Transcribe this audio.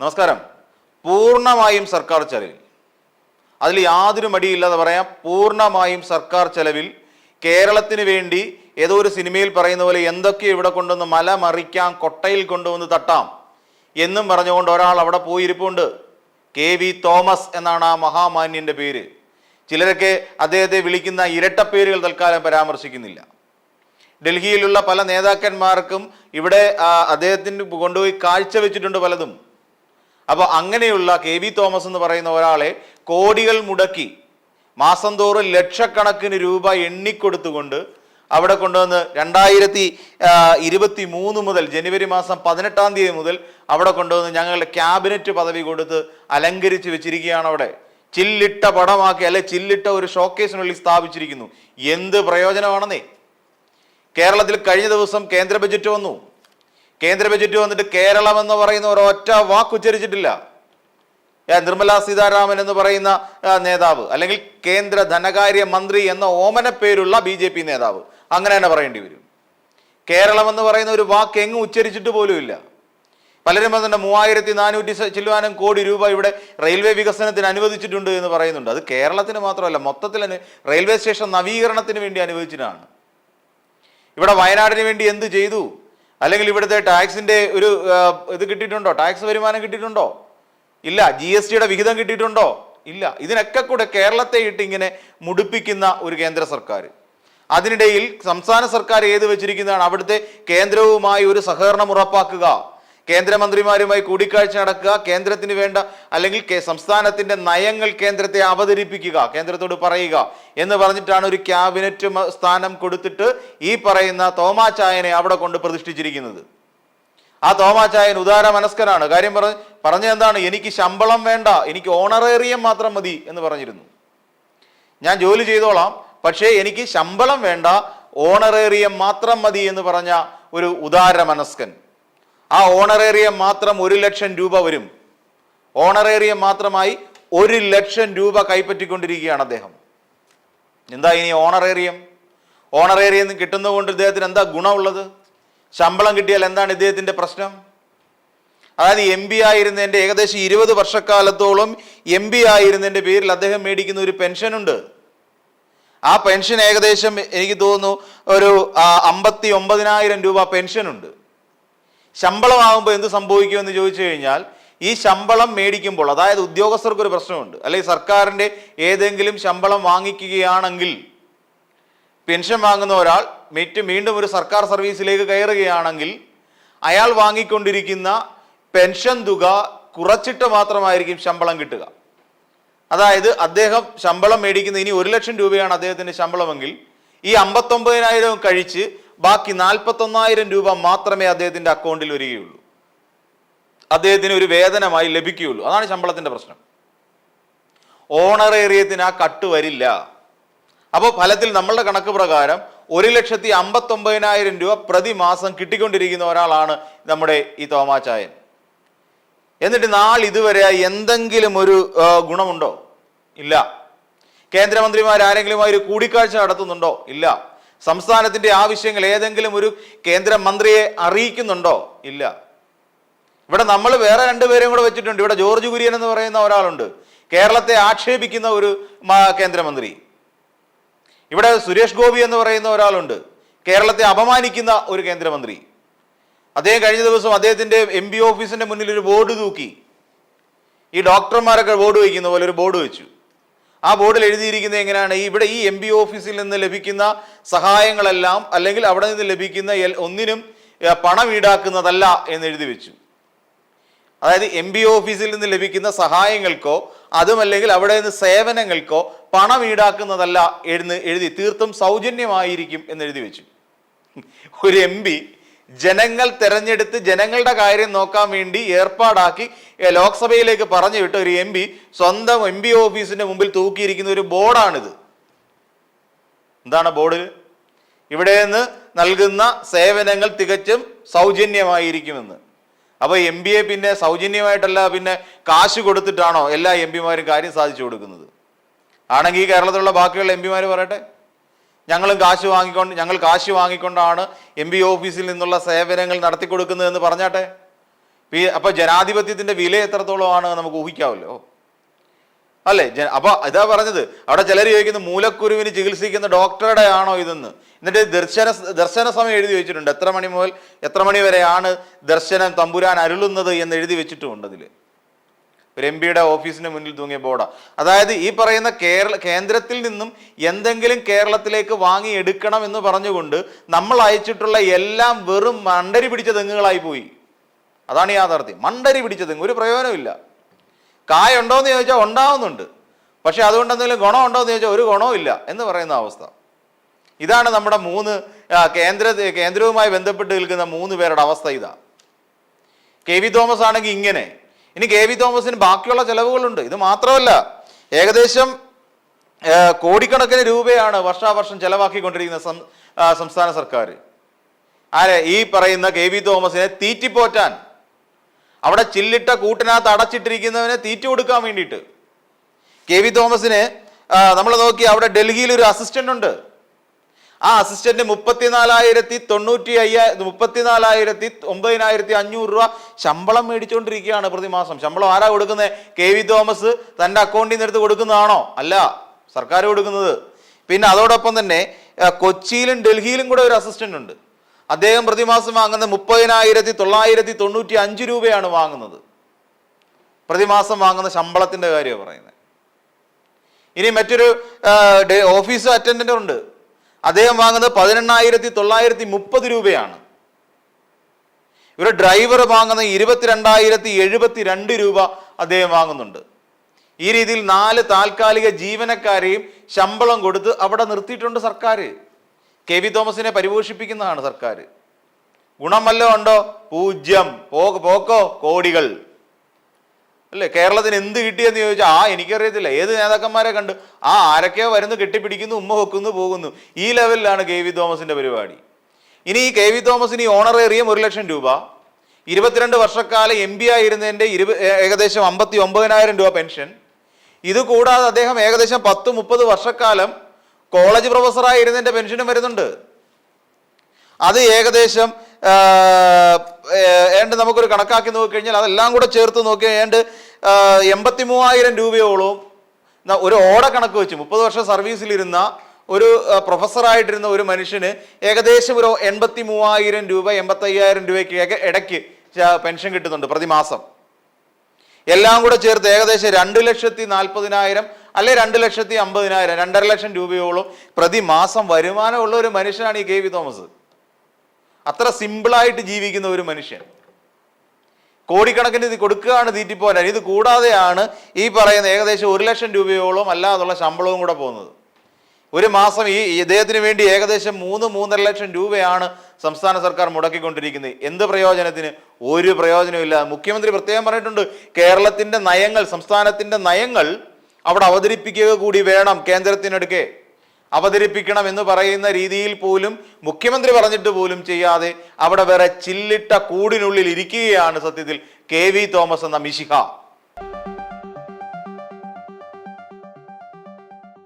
നമസ്കാരം. പൂർണമായും സർക്കാർ ചെലവിൽ. അതിൽ യാതൊരു മടിയില്ലാതെ പറയാം പൂർണമായും സർക്കാർ ചെലവിൽ. കേരളത്തിന് വേണ്ടി ഏതോ ഒരു സിനിമയിൽ പറയുന്ന പോലെ എന്തൊക്കെ ഇവിടെ കൊണ്ടുവന്ന് മല മറിക്കാം കൊട്ടയിൽ കൊണ്ടുവന്ന് തട്ടാം എന്നും പറഞ്ഞുകൊണ്ട് ഒരാൾ അവിടെ പോയിരിപ്പുണ്ട്. കെ വി തോമസ് എന്നാണ് ആ മഹാമാന്യന്റെ പേര്. ചിലരൊക്കെ അദ്ദേഹത്തെ വിളിക്കുന്ന ഇരട്ടപ്പേരുകൾ തൽക്കാലം പരാമർശിക്കുന്നില്ല. ഡൽഹിയിലുള്ള പല നേതാക്കന്മാർക്കും ഇവിടെ അദ്ദേഹത്തിന് കൊണ്ടുപോയി കാഴ്ചവെച്ചിട്ടുണ്ട് പലതും. അപ്പോൾ അങ്ങനെയുള്ള കെ വി തോമസ് എന്ന് പറയുന്ന ഒരാളെ കോടികൾ മുടക്കി മാസം തോറും ലക്ഷക്കണക്കിന് രൂപ എണ്ണിക്കൊടുത്തുകൊണ്ട് അവിടെ കൊണ്ടുവന്ന് രണ്ടായിരത്തി ഇരുപത്തി മൂന്ന് മുതൽ ജനുവരി മാസം പതിനെട്ടാം തീയതി മുതൽ അവിടെ കൊണ്ടുവന്ന് ഞങ്ങളുടെ ക്യാബിനറ്റ് പദവി കൊടുത്ത് അലങ്കരിച്ച് വെച്ചിരിക്കുകയാണ് അവിടെ. ചില്ലിട്ട പടമാക്കി അല്ലെ ചില്ലിട്ട ഒരു ഷോക്കേസിനുള്ളിൽ സ്ഥാപിച്ചിരിക്കുന്നു. എന്ത് പ്രയോജനമാണെന്നേ? കേരളത്തിൽ കഴിഞ്ഞ ദിവസം കേന്ദ്ര ബജറ്റ് വന്നു. കേന്ദ്ര ബജറ്റ് വന്നിട്ട് കേരളം എന്ന് പറയുന്ന ഒരൊറ്റ വാക്ക് ഉച്ചരിച്ചിട്ടില്ല. ഏ, നിർമ്മല സീതാരാമൻ എന്ന് പറയുന്ന നേതാവ് അല്ലെങ്കിൽ കേന്ദ്ര ധനകാര്യ മന്ത്രി എന്ന ഓമന പേരുള്ള ബി ജെ പി നേതാവ്. അങ്ങനെ തന്നെ പറയേണ്ടി വരും. കേരളം എന്ന് പറയുന്ന ഒരു വാക്ക് എങ്ങും ഉച്ചരിച്ചിട്ട് പോലുമില്ല പലരും പറഞ്ഞിട്ട് മൂവായിരത്തി നാനൂറ്റി ചില്ലുവാനും കോടി രൂപ ഇവിടെ റെയിൽവേ വികസനത്തിന് അനുവദിച്ചിട്ടുണ്ട് എന്ന് പറയുന്നുണ്ട്. അത് കേരളത്തിന് മാത്രമല്ല മൊത്തത്തിൽ റെയിൽവേ സ്റ്റേഷൻ നവീകരണത്തിന് വേണ്ടി അനുവദിച്ചിട്ടാണ്. ഇവിടെ വയനാടിന് വേണ്ടി എന്ത് ചെയ്തു? അല്ലെങ്കിൽ ഇവിടുത്തെ ടാക്സിന്റെ ഒരു ഇത് കിട്ടിയിട്ടുണ്ടോ? ടാക്സ് വരുമാനം കിട്ടിയിട്ടുണ്ടോ? ഇല്ല. ജി എസ് ടിയുടെ വിഹിതം കിട്ടിയിട്ടുണ്ടോ? ഇല്ല. ഇതിനൊക്കെ കൂടെ കേരളത്തെ ഇട്ട് ഇങ്ങനെ മുടിപ്പിക്കുന്ന ഒരു കേന്ദ്ര സർക്കാർ. അതിനിടയിൽ സംസ്ഥാന സർക്കാർ ഏത് വെച്ചിരിക്കുന്നതാണ്? അവിടുത്തെ കേന്ദ്രവുമായി ഒരു സഹകരണം ഉറപ്പാക്കുക. കേന്ദ്രമന്ത്രിമാരുമായി കൂടിക്കാഴ്ച നടക്കുക കേന്ദ്രത്തിന് വേണ്ട അല്ലെങ്കിൽ സംസ്ഥാനത്തിന്റെ നയങ്ങൾ കേന്ദ്രത്തെ അവതരിപ്പിക്കുക കേന്ദ്രത്തോട് പറയുക എന്ന് പറഞ്ഞിട്ടാണ് ഒരു ക്യാബിനറ്റ് സ്ഥാനം കൊടുത്തിട്ട് ഈ പറയുന്ന തോമാചായനെ അവിടെ കൊണ്ട് പ്രതിഷ്ഠിച്ചിരിക്കുന്നത്. ആ തോമാചായൻ ഉദാര മനസ്കനാണ് കാര്യം പറഞ്ഞ പറഞ്ഞെന്താണ് എനിക്ക് ശമ്പളം വേണ്ട എനിക്ക് ഓണറേറിയം മാത്രം മതി എന്ന് പറഞ്ഞിരുന്നു. ഞാൻ ജോലി ചെയ്തോളാം പക്ഷേ എനിക്ക് ശമ്പളം വേണ്ട ഓണറേറിയം മാത്രം മതി എന്ന് പറഞ്ഞ ഒരു ഉദാര മനസ്കൻ ആ ഓണറേറിയം മാത്രം ഒരു ലക്ഷം രൂപ വരും. ഓണറേറിയം മാത്രമായി ഒരു ലക്ഷം രൂപ കൈപ്പറ്റിക്കൊണ്ടിരിക്കുകയാണ് അദ്ദേഹം. എന്താ ഇനി ഓണറേറിയം? ഓണറേറിയം കിട്ടുന്നതുകൊണ്ട് ഇദ്ദേഹത്തിന് എന്താ ഗുണമുള്ളത്? ശമ്പളം കിട്ടിയാൽ എന്താണ് ഇദ്ദേഹത്തിന്റെ പ്രശ്നം? അതായത് എം പി ആയിരുന്നതിന്റെ ഏകദേശം ഇരുപത് വർഷക്കാലത്തോളം എം പി ആയിരുന്നതിന്റെ പേരിൽ അദ്ദേഹം മേടിക്കുന്ന ഒരു പെൻഷനുണ്ട്. ആ പെൻഷൻ ഏകദേശം എനിക്ക് തോന്നുന്നു ഒരു അമ്പത്തി ഒമ്പതിനായിരം രൂപ പെൻഷനുണ്ട്. ശമ്പളമാകുമ്പോൾ എന്ത് സംഭവിക്കുമെന്ന് ചോദിച്ചു കഴിഞ്ഞാൽ ഈ ശമ്പളം മേടിക്കുമ്പോൾ അതായത് ഉദ്യോഗസ്ഥർക്ക് ഒരു പ്രശ്നമുണ്ട് അല്ലെങ്കിൽ സർക്കാരിന്റെ ഏതെങ്കിലും ശമ്പളം വാങ്ങിക്കുകയാണെങ്കിൽ പെൻഷൻ വാങ്ങുന്ന ഒരാൾ മറ്റ് വീണ്ടും ഒരു സർക്കാർ സർവീസിലേക്ക് കയറുകയാണെങ്കിൽ അയാൾ വാങ്ങിക്കൊണ്ടിരിക്കുന്ന പെൻഷൻ തുക കുറച്ചിട്ട് മാത്രമായിരിക്കും ശമ്പളം കിട്ടുക. അതായത് അദ്ദേഹം ശമ്പളം മേടിക്കുന്ന ഇനി ഒരു ലക്ഷം രൂപയാണ് അദ്ദേഹത്തിന്റെ ശമ്പളമെങ്കിൽ ഈ അമ്പത്തൊമ്പതിനായിരം കഴിച്ച് ബാക്കി നാൽപ്പത്തൊന്നായിരം രൂപ മാത്രമേ അദ്ദേഹത്തിന്റെ അക്കൗണ്ടിൽ വരികയുള്ളൂ. അദ്ദേഹത്തിന് ഒരു വേതനമായി ലഭിക്കുകയുള്ളൂ. അതാണ് ശമ്പളത്തിന്റെ പ്രശ്നം. ഓണറേറിയത്തിന് ആ കട്ട് വരില്ല. അപ്പോൾ ഫലത്തിൽ നമ്മളുടെ കണക്ക് പ്രകാരം ഒരു ലക്ഷത്തി അമ്പത്തൊമ്പതിനായിരം രൂപ പ്രതിമാസം കിട്ടിക്കൊണ്ടിരിക്കുന്ന ഒരാളാണ് നമ്മുടെ ഈ തോമാചായൻ എന്നിട്ട് നാൾ ഇതുവരെ എന്തെങ്കിലും ഒരു ഗുണമുണ്ടോ? ഇല്ല. കേന്ദ്രമന്ത്രിമാർ ആരെങ്കിലുമായി ഒരു കൂടിക്കാഴ്ച നടത്തുന്നുണ്ടോ? ഇല്ല. സംസ്ഥാനത്തിന്റെ ആവശ്യങ്ങൾ ഏതെങ്കിലും ഒരു കേന്ദ്രമന്ത്രിയെ അറിയിക്കുന്നുണ്ടോ? ഇല്ല. ഇവിടെ നമ്മൾ വേറെ രണ്ടുപേരെയും കൂടെ വെച്ചിട്ടുണ്ട്. ഇവിടെ ജോർജ് കുര്യൻ എന്ന് പറയുന്ന ഒരാളുണ്ട്. കേരളത്തെ ആക്ഷേപിക്കുന്ന ഒരു കേന്ദ്രമന്ത്രി. ഇവിടെ സുരേഷ് ഗോപി എന്ന് പറയുന്ന ഒരാളുണ്ട്. കേരളത്തെ അപമാനിക്കുന്ന ഒരു കേന്ദ്രമന്ത്രി. അദ്ദേഹം കഴിഞ്ഞ ദിവസം അദ്ദേഹത്തിന്റെ എം ബി ഓഫീസിന്റെ മുന്നിൽ ഒരു ബോർഡ് തൂക്കി. ഈ ഡോക്ടർമാരൊക്കെ ബോർഡ് വയ്ക്കുന്ന പോലെ ഒരു ബോർഡ് വെച്ചു. ആ ബോർഡിൽ എഴുതിയിരിക്കുന്നത് എങ്ങനെയാണ്? ഇവിടെ ഈ എം ഓഫീസിൽ നിന്ന് ലഭിക്കുന്ന സഹായങ്ങളെല്ലാം അല്ലെങ്കിൽ അവിടെ നിന്ന് ലഭിക്കുന്ന ഒന്നിനും പണം ഈടാക്കുന്നതല്ല എന്ന് എഴുതി വെച്ചു. അതായത് എം ബി ഓഫീസിൽ നിന്ന് ലഭിക്കുന്ന സഹായങ്ങൾക്കോ അതുമല്ലെങ്കിൽ അവിടെ നിന്ന് സേവനങ്ങൾക്കോ പണം ഈടാക്കുന്നതല്ല എഴുന്ന് എഴുതി തീർത്തും സൗജന്യമായിരിക്കും എന്ന് എഴുതി വെച്ചു. ഒരു എം ജനങ്ങൾ തെരഞ്ഞെടുത്ത് ജനങ്ങളുടെ കാര്യം നോക്കാൻ വേണ്ടി ഏർപ്പാടാക്കി ലോക്സഭയിലേക്ക് പറഞ്ഞു വിട്ട ഒരു എം പി സ്വന്തം എം പി ഓഫീസിന്റെ മുമ്പിൽ തൂക്കിയിരിക്കുന്ന ഒരു ബോർഡാണിത്. എന്താണ് ബോർഡിൽ ഇവിടെ നിന്ന് നൽകുന്ന സേവനങ്ങൾ തികച്ചും സൗജന്യമായിരിക്കുമെന്ന്. അപ്പൊ എം എ പിന്നെ സൗജന്യമായിട്ടല്ല പിന്നെ കാശ് കൊടുത്തിട്ടാണോ എല്ലാ എം പിമാരും കാര്യം സാധിച്ചു കൊടുക്കുന്നത്? ആണെങ്കിൽ കേരളത്തിലുള്ള ബാക്കിയുള്ള എം പിമാർ പറയട്ടെ? ഞങ്ങളും കാശ് വാങ്ങിക്കൊണ്ട് ഞങ്ങൾ കാശ് വാങ്ങിക്കൊണ്ടാണ് എം പി ഓഫീസിൽ നിന്നുള്ള സേവനങ്ങൾ നടത്തി കൊടുക്കുന്നതെന്ന് പറഞ്ഞാട്ടെ? അപ്പോൾ അപ്പൊ ജനാധിപത്യത്തിന്റെ വില എത്രത്തോളമാണ് നമുക്ക് ഊഹിക്കാവല്ലോ. അല്ലേ? അപ്പോൾ അപ്പൊ ഇതാ പറഞ്ഞത്. അവിടെ ചിലർ ചോദിക്കുന്നു മൂലക്കുരുവിന് ചികിത്സിക്കുന്ന ഡോക്ടറുടെ ആണോ ഇതെന്ന്. എന്നിട്ട് ദർശന ദർശന സമയം എഴുതി വെച്ചിട്ടുണ്ട്. എത്ര മണി മുതൽ എത്ര മണി വരെയാണ് ദർശനം തമ്പുരാൻ അരുളുന്നത് എന്ന് എഴുതി വെച്ചിട്ടുമുണ്ട് അതിൽ ഒരു എം പിയുടെ ഓഫീസിന് മുന്നിൽ തൂങ്ങിയ ബോർഡ്. അതായത് ഈ പറയുന്ന കേരള കേന്ദ്രത്തിൽ നിന്നും എന്തെങ്കിലും കേരളത്തിലേക്ക് വാങ്ങി എടുക്കണം എന്ന് പറഞ്ഞുകൊണ്ട് നമ്മൾ അയച്ചിട്ടുള്ള എല്ലാം വെറും മണ്ടരി പിടിച്ച തെങ്ങുകളായി പോയി. അതാണ് യാഥാർത്ഥ്യം. മണ്ടരി പിടിച്ച തെങ്ങ് ഒരു പ്രയോജനമില്ല കായ ഉണ്ടോ എന്ന് ചോദിച്ചാൽ ഉണ്ടാവുന്നുണ്ട്. പക്ഷെ അതുകൊണ്ട് എന്തെങ്കിലും ഗുണം ഉണ്ടോ എന്ന് ചോദിച്ചാൽ ഒരു ഗുണവും ഇല്ല എന്ന് പറയുന്ന അവസ്ഥ. ഇതാണ് നമ്മുടെ മൂന്ന് കേന്ദ്ര കേന്ദ്രവുമായി ബന്ധപ്പെട്ട് നിൽക്കുന്ന മൂന്ന് പേരുടെ അവസ്ഥ ഇതാ. കെ വി തോമസ് ആണെങ്കിൽ ഇങ്ങനെ. ഇനി കെ വി തോമസിന് ബാക്കിയുള്ള ചെലവുകളുണ്ട്. ഇത് മാത്രമല്ല ഏകദേശം കോടിക്കണക്കിന് രൂപയാണ് വർഷാവർഷം ചെലവാക്കിക്കൊണ്ടിരിക്കുന്ന സംസ്ഥാന സർക്കാർ. ആരെ? ഈ പറയുന്ന കെ വി തോമസിനെ തീറ്റിപ്പോറ്റാൻ. അവിടെ ചില്ലിട്ട കൂട്ടിനകത്ത് അടച്ചിട്ടിരിക്കുന്നവനെ തീറ്റ കൊടുക്കാൻ വേണ്ടിയിട്ട്. കെ വി തോമസിന് നമ്മൾ നോക്കി അവിടെ ഡൽഹിയിൽ ഒരു അസിസ്റ്റന്റ് ഉണ്ട്. ആ അസിസ്റ്റന്റ് മുപ്പത്തിനാലായിരത്തി തൊണ്ണൂറ്റി അയ്യാ മുപ്പത്തിനാലായിരത്തി ഒമ്പതിനായിരത്തി അഞ്ഞൂറ് രൂപ ശമ്പളം മേടിച്ചുകൊണ്ടിരിക്കുകയാണ് പ്രതിമാസം. ശമ്പളം ആരാ കൊടുക്കുന്നത് കെ വി തോമസ് തന്റെ അക്കൗണ്ടിൽ നിന്ന് എടുത്ത് കൊടുക്കുന്നതാണോ? അല്ല സർക്കാർ കൊടുക്കുന്നത്. പിന്നെ അതോടൊപ്പം തന്നെ കൊച്ചിയിലും ഡൽഹിയിലും കൂടെ ഒരു അസിസ്റ്റന്റ് ഉണ്ട്. അദ്ദേഹം പ്രതിമാസം വാങ്ങുന്നത് മുപ്പതിനായിരത്തി തൊള്ളായിരത്തി തൊണ്ണൂറ്റി അഞ്ച് രൂപയാണ് വാങ്ങുന്നത്. പ്രതിമാസം വാങ്ങുന്ന ശമ്പളത്തിന്റെ കാര്യമാണ് പറയുന്നത്. ഇനി മറ്റൊരു ഓഫീസ് അറ്റൻഡന്റ് ഉണ്ട്. അദ്ദേഹം വാങ്ങുന്നത് പതിനെണ്ണായിരത്തി തൊള്ളായിരത്തി മുപ്പത് രൂപയാണ്. ഇവരുടെ ഡ്രൈവർ വാങ്ങുന്ന ഇരുപത്തിരണ്ടായിരത്തി എഴുപത്തി രണ്ട് രൂപ അദ്ദേഹം വാങ്ങുന്നുണ്ട്. ഈ രീതിയിൽ നാല് താൽക്കാലിക ജീവനക്കാരെയും ശമ്പളം കൊടുത്ത് അവിടെ നിർത്തിയിട്ടുണ്ട് സർക്കാർ കെ വി തോമസിനെ പരിപോഷിപ്പിക്കുന്നതാണ് സർക്കാർ ഗുണം വല്ലതും ഉണ്ടോ? പൂജ്യം. പോക്കോ? കോടികൾ. അല്ലേ? കേരളത്തിന് എന്ത് കിട്ടിയെന്ന് ചോദിച്ചാൽ ആ എനിക്കറിയത്തില്ല. ഏത് നേതാക്കന്മാരെ കണ്ട്? ആ ആരൊക്കെയോ വരുന്നു കെട്ടിപ്പിടിക്കുന്നു ഉമ്മ വെക്കുന്നു പോകുന്നു. ഈ ലെവലിലാണ് കെ വി തോമസിന്റെ പരിപാടി. ഇനി ഈ കെ വി തോമസിന് ഈ ഓണറേറിയം ഒരു ലക്ഷം രൂപ. ഇരുപത്തിരണ്ട് വർഷക്കാലം എം പി ആയിരുന്നതിന്റെ ഇരുപ ഏകദേശം അമ്പത്തി ഒമ്പതിനായിരം രൂപ പെൻഷൻ. ഇത് കൂടാതെ അദ്ദേഹം ഏകദേശം പത്ത് മുപ്പത് വർഷക്കാലം കോളേജ് പ്രൊഫസറായിരുന്നതിന്റെ പെൻഷനും വരുന്നുണ്ട്. അത് ഏകദേശം ഏണ്ട് നമുക്കൊരു കണക്കാക്കി നോക്കിക്കഴിഞ്ഞാൽ അതെല്ലാം കൂടെ ചേർത്ത് നോക്കി ഏണ്ട് എൺപത്തി മൂവായിരം രൂപയോളം ഒരു ഓട കണക്ക് വെച്ച്. മുപ്പത് വർഷം സർവീസിലിരുന്ന ഒരു പ്രൊഫസറായിട്ടിരുന്ന ഒരു മനുഷ്യന് ഏകദേശം ഒരു എൺപത്തി മൂവായിരം രൂപ എൺപത്തയ്യായിരം രൂപയ്ക്ക് ഇടയ്ക്ക് പെൻഷൻ കിട്ടുന്നുണ്ട് പ്രതിമാസം. എല്ലാം കൂടെ ചേർത്ത് ഏകദേശം രണ്ട് ലക്ഷത്തി നാൽപ്പതിനായിരം അല്ലെ രണ്ട് ലക്ഷത്തി അമ്പതിനായിരം രണ്ടര ലക്ഷം രൂപയോളം പ്രതിമാസം വരുമാനമുള്ള ഒരു മനുഷ്യനാണ് ഈ കെ വി തോമസ്. അത്ര സിമ്പിളായിട്ട് ജീവിക്കുന്ന ഒരു മനുഷ്യൻ. കോടിക്കണക്കിന് ഇത് കൊടുക്കുകയാണ് തീറ്റിപ്പോരാൻ. ഇത് കൂടാതെയാണ് ഈ പറയുന്ന ഏകദേശം ഒരു ലക്ഷം രൂപയോളം അല്ലാതുള്ള ശമ്പളവും കൂടെ പോകുന്നത്. ഒരു മാസം ഈ ഇദ്ദേഹത്തിന് വേണ്ടി ഏകദേശം മൂന്ന് മൂന്നര ലക്ഷം രൂപയാണ് സംസ്ഥാന സർക്കാർ മുടക്കിക്കൊണ്ടിരിക്കുന്നത്. എന്ത് പ്രയോജനത്തിന്? ഒരു പ്രയോജനമില്ല മുഖ്യമന്ത്രി പ്രത്യേകം പറഞ്ഞിട്ടുണ്ട് കേരളത്തിന്റെ നയങ്ങൾ സംസ്ഥാനത്തിന്റെ നയങ്ങൾ അവിടെ അവതരിപ്പിക്കുക കൂടി വേണം കേന്ദ്രത്തിനടുക്കെ. അവതരിപ്പിക്കണം എന്ന് പറയുന്ന രീതിയിൽ പോലും മുഖ്യമന്ത്രി പറഞ്ഞിട്ട് പോലും ചെയ്യാതെ അവിടെ വേറെ ചില്ലിട്ട കൂടിനുള്ളിൽ ഇരിക്കുകയാണ് സത്യത്തിൽ കെ വി തോമസ് എന്ന മിശിഹ.